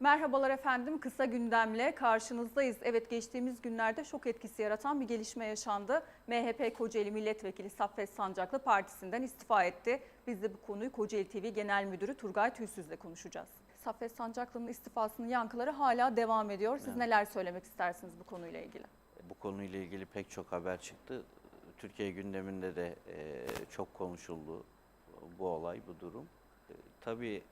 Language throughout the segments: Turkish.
Merhabalar efendim. Kısa gündemle karşınızdayız. Evet geçtiğimiz günlerde şok etkisi yaratan bir gelişme yaşandı. MHP Kocaeli Milletvekili Saffet Sancaklı partisinden istifa etti. Biz de bu konuyu Kocaeli TV Genel Müdürü Turgay Tüysüz'le konuşacağız. Saffet Sancaklı'nın istifasının yankıları hala devam ediyor. Siz Evet. neler söylemek istersiniz bu konuyla ilgili? Bu konuyla ilgili pek çok haber çıktı. Türkiye gündeminde de çok konuşuldu bu olay, bu durum. Tabii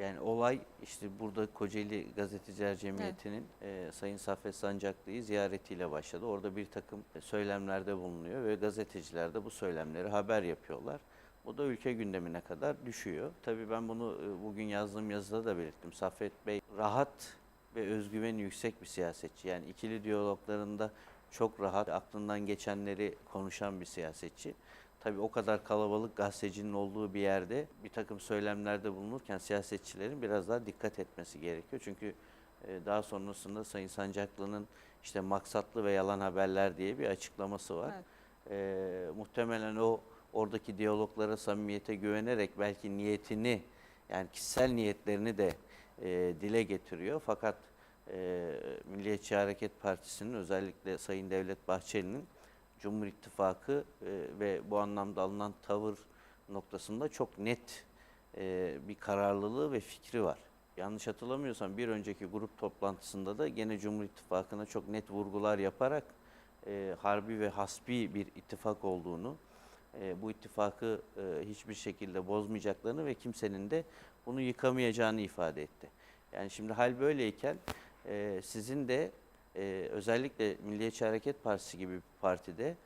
yani olay işte burada Kocaeli Gazeteciler Cemiyeti'nin e, Sayın Saffet Sancaklı'yı ziyaretiyle başladı. Orada bir takım söylemlerde bulunuyor ve gazeteciler de bu söylemleri haber yapıyorlar. Bu da ülke gündemine kadar düşüyor. Tabii ben bunu e, bugün yazdığım yazıda da belirttim. Saffet Bey rahat ve özgüveni yüksek bir siyasetçi. Yani ikili diyaloglarında çok rahat, aklından geçenleri konuşan bir siyasetçi. Tabii o kadar kalabalık gazetecinin olduğu bir yerde bir takım söylemlerde bulunurken siyasetçilerin biraz daha dikkat etmesi gerekiyor. Çünkü e, daha sonrasında Sayın Sancaklı'nın işte maksatlı ve yalan haberler diye bir açıklaması var. Evet. E, muhtemelen o oradaki diyaloglara, samimiyete güvenerek belki niyetini yani kişisel niyetlerini de e, dile getiriyor. Fakat e, Milliyetçi Hareket Partisi'nin özellikle Sayın Devlet Bahçeli'nin Cumhur İttifakı e, ve bu anlamda alınan tavır noktasında çok net e, bir kararlılığı ve fikri var. Yanlış hatırlamıyorsam bir önceki grup toplantısında da gene Cumhur İttifakı'na çok net vurgular yaparak e, harbi ve hasbi bir ittifak olduğunu, bu ittifakı hiçbir şekilde bozmayacaklarını ve kimsenin de bunu yıkamayacağını ifade etti. Yani şimdi hal böyleyken e, sizin de e, özellikle Milliyetçi Hareket Partisi gibi bir partide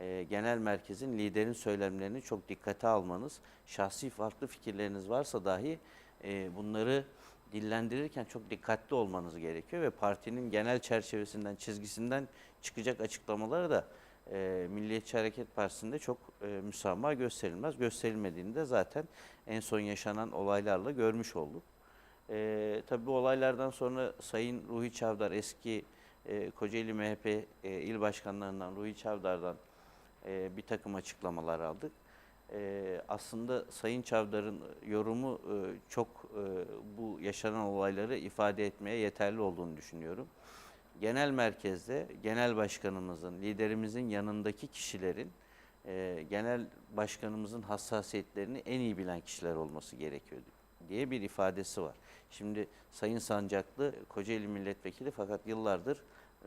e, genel merkezin liderin söylemlerini çok dikkate almanız, şahsi farklı fikirleriniz varsa dahi e, bunları dillendirirken çok dikkatli olmanız gerekiyor ve partinin genel çerçevesinden, çizgisinden çıkacak açıklamaları da e, Milliyetçi Hareket Partisi'nde çok e, müsamaha gösterilmez. Gösterilmediğini de zaten en son yaşanan olaylarla görmüş olduk. E, tabii bu olaylardan sonra Sayın Ruhi Çavdar eski e, Kocaeli MHP e, il başkanlarından Ruhi Çavdar'dan e, bir takım açıklamalar aldık. E, aslında Sayın Çavdar'ın yorumu e, çok e, bu yaşanan olayları ifade etmeye yeterli olduğunu düşünüyorum. Genel merkezde genel başkanımızın, liderimizin yanındaki kişilerin e, genel başkanımızın hassasiyetlerini en iyi bilen kişiler olması gerekiyor diye bir ifadesi var. Şimdi Sayın Sancaklı Kocaeli milletvekili fakat yıllardır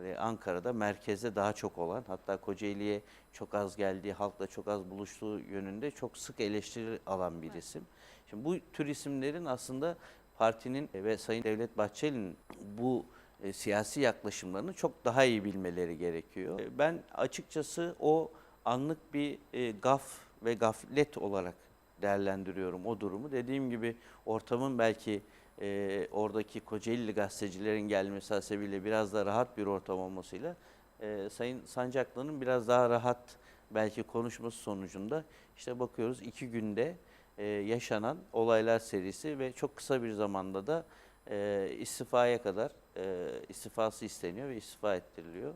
e, Ankara'da merkezde daha çok olan hatta Kocaeli'ye çok az geldiği, halkla çok az buluştuğu yönünde çok sık eleştiri alan bir isim. Şimdi bu tür isimlerin aslında partinin ve Sayın Devlet Bahçeli'nin bu e, siyasi yaklaşımlarını çok daha iyi bilmeleri gerekiyor. E, Ben açıkçası o anlık bir e, gaf ve gaflet olarak değerlendiriyorum o durumu. Dediğim gibi ortamın belki e, oradaki Kocaeli gazetecilerin gelmesi hasebiyle biraz da rahat bir ortam olmasıyla e, Sayın Sancaklı'nın biraz daha rahat belki konuşması sonucunda işte bakıyoruz iki günde e, yaşanan olaylar serisi ve çok kısa bir zamanda da e, istifaya kadar e, istifası isteniyor ve istifa ettiriliyor.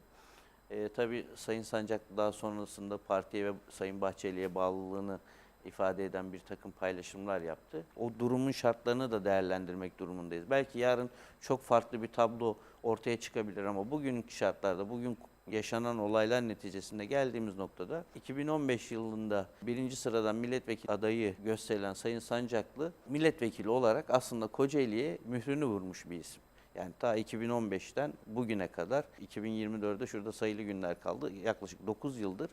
E, tabii Sayın Sancaklı daha sonrasında partiye ve Sayın Bahçeli'ye bağlılığını ifade eden bir takım paylaşımlar yaptı. O durumun şartlarını da değerlendirmek durumundayız. Belki yarın çok farklı bir tablo ortaya çıkabilir ama bugünkü şartlarda, bugün yaşanan olaylar neticesinde geldiğimiz noktada 2015 yılında birinci sıradan milletvekili adayı gösterilen Sayın Sancaklı milletvekili olarak aslında Kocaeli'ye mührünü vurmuş bir isim. Yani ta 2015'ten bugüne kadar 2024'de şurada sayılı günler kaldı. Yaklaşık 9 yıldır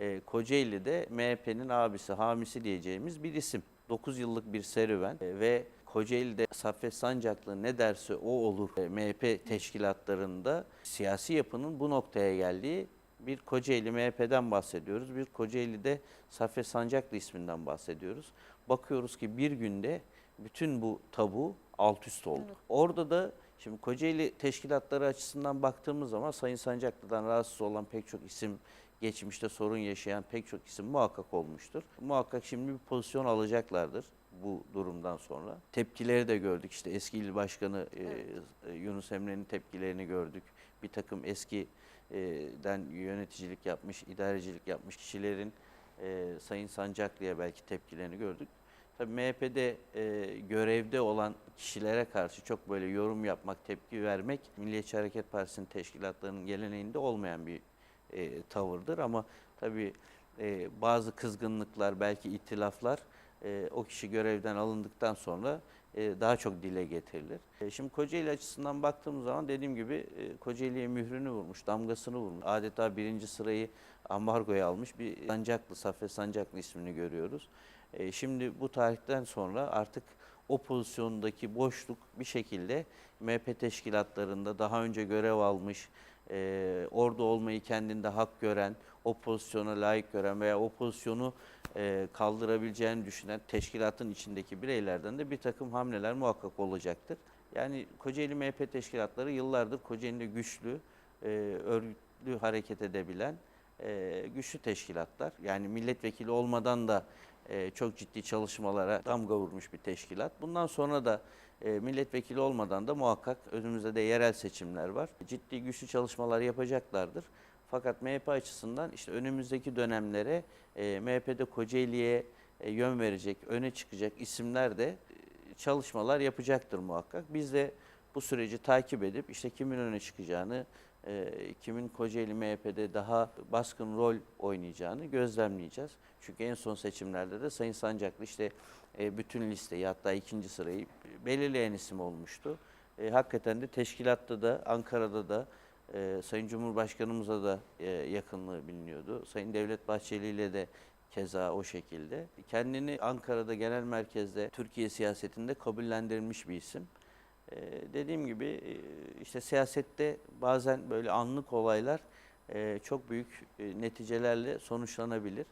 e, Kocaeli'de MHP'nin abisi, hamisi diyeceğimiz bir isim. 9 yıllık bir serüven e, ve Kocaeli'de Saffet Sancaklı ne derse o olur e, MHP teşkilatlarında siyasi yapının bu noktaya geldiği bir Kocaeli MHP'den bahsediyoruz. Bir Kocaeli'de Saffet Sancaklı isminden bahsediyoruz. Bakıyoruz ki bir günde bütün bu tabu alt üst oldu. Evet. Orada da şimdi Kocaeli teşkilatları açısından baktığımız zaman Sayın Sancaklı'dan rahatsız olan pek çok isim, geçmişte sorun yaşayan pek çok isim muhakkak olmuştur. Muhakkak şimdi bir pozisyon alacaklardır bu durumdan sonra. Tepkileri de gördük. İşte eski il başkanı e, e, Yunus Emre'nin tepkilerini gördük. Bir takım eskiden yöneticilik yapmış, idarecilik yapmış kişilerin e, Sayın Sancaklı'ya belki tepkilerini gördük. Tabii MHP'de e, görevde olan kişilere karşı çok böyle yorum yapmak, tepki vermek Milliyetçi Hareket Partisi'nin teşkilatlarının geleneğinde olmayan bir e, tavırdır. Ama tabii e, bazı kızgınlıklar, belki itilaflar e, o kişi görevden alındıktan sonra e, daha çok dile getirilir. E, şimdi Kocaeli açısından baktığımız zaman dediğim gibi e, Kocaeli'ye mührünü vurmuş, damgasını vurmuş. Adeta birinci sırayı ambargoya almış bir Sancaklı, Saffet Sancaklı ismini görüyoruz. E, şimdi bu tarihten sonra artık o pozisyondaki boşluk bir şekilde MHP teşkilatlarında daha önce görev almış, e, orada olmayı kendinde hak gören, o pozisyona layık gören veya o pozisyonu e, kaldırabileceğini düşünen teşkilatın içindeki bireylerden de bir takım hamleler muhakkak olacaktır. Yani Kocaeli MHP teşkilatları yıllardır Kocaeli'de güçlü, e, örgütlü hareket edebilen e, güçlü teşkilatlar. Yani milletvekili olmadan da e, çok ciddi çalışmalara damga vurmuş bir teşkilat. Bundan sonra da e, milletvekili olmadan da muhakkak önümüzde de yerel seçimler var. Ciddi güçlü çalışmalar yapacaklardır. Fakat MHP açısından işte önümüzdeki dönemlere e, MHP'de Kocaeli'ye yön verecek, öne çıkacak isimler de çalışmalar yapacaktır muhakkak. Biz de bu süreci takip edip işte kimin öne çıkacağını, e, kimin Kocaeli MHP'de daha baskın rol oynayacağını gözlemleyeceğiz. Çünkü en son seçimlerde de Sayın Sancaklı işte e, bütün listeyi hatta ikinci sırayı belirleyen isim olmuştu. E, hakikaten de teşkilatta da Ankara'da da e, Sayın Cumhurbaşkanımıza da e, yakınlığı biliniyordu. Sayın Devlet Bahçeli ile de keza o şekilde. Kendini Ankara'da genel merkezde Türkiye siyasetinde kabullendirilmiş bir isim. Ee, dediğim gibi e, işte siyasette bazen böyle anlık olaylar e, çok büyük e, neticelerle sonuçlanabilir.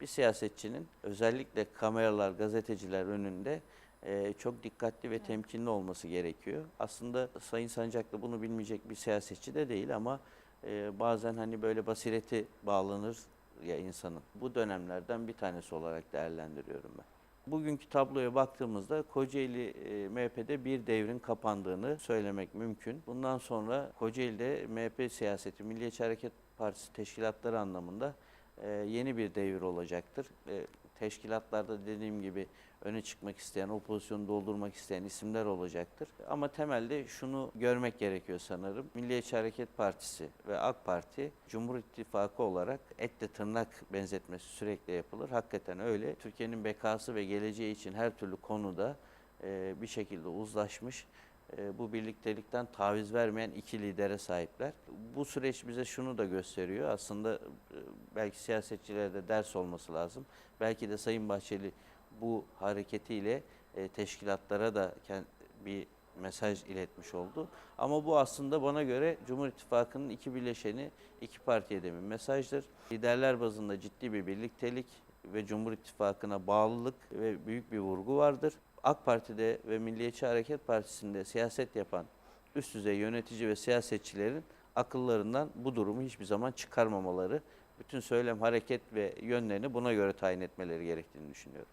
Bir siyasetçinin özellikle kameralar, gazeteciler önünde e, çok dikkatli ve temkinli olması gerekiyor. Aslında Sayın Sancaklı bunu bilmeyecek bir siyasetçi de değil ama e, bazen hani böyle basireti bağlanır ya insanın. Bu dönemlerden bir tanesi olarak değerlendiriyorum ben. Bugünkü tabloya baktığımızda Kocaeli e, MHP'de bir devrin kapandığını söylemek mümkün. Bundan sonra Kocaeli'de MHP siyaseti, Milliyetçi Hareket Partisi teşkilatları anlamında e, yeni bir devir olacaktır. E, teşkilatlarda dediğim gibi öne çıkmak isteyen, o pozisyonu doldurmak isteyen isimler olacaktır. Ama temelde şunu görmek gerekiyor sanırım. Milliyetçi Hareket Partisi ve AK Parti Cumhur İttifakı olarak etle tırnak benzetmesi sürekli yapılır. Hakikaten öyle. Türkiye'nin bekası ve geleceği için her türlü konuda bir şekilde uzlaşmış bu birliktelikten taviz vermeyen iki lidere sahipler. Bu süreç bize şunu da gösteriyor. Aslında e, belki siyasetçilere de ders olması lazım. Belki de Sayın Bahçeli bu hareketiyle e, teşkilatlara da bir mesaj iletmiş oldu. Ama bu aslında bana göre Cumhur İttifakı'nın iki bileşeni, iki partiye de bir mesajdır. Liderler bazında ciddi bir birliktelik ve Cumhur İttifakı'na bağlılık ve büyük bir vurgu vardır. AK Parti'de ve Milliyetçi Hareket Partisi'nde siyaset yapan üst düzey yönetici ve siyasetçilerin akıllarından bu durumu hiçbir zaman çıkarmamaları, bütün söylem, hareket ve yönlerini buna göre tayin etmeleri gerektiğini düşünüyorum.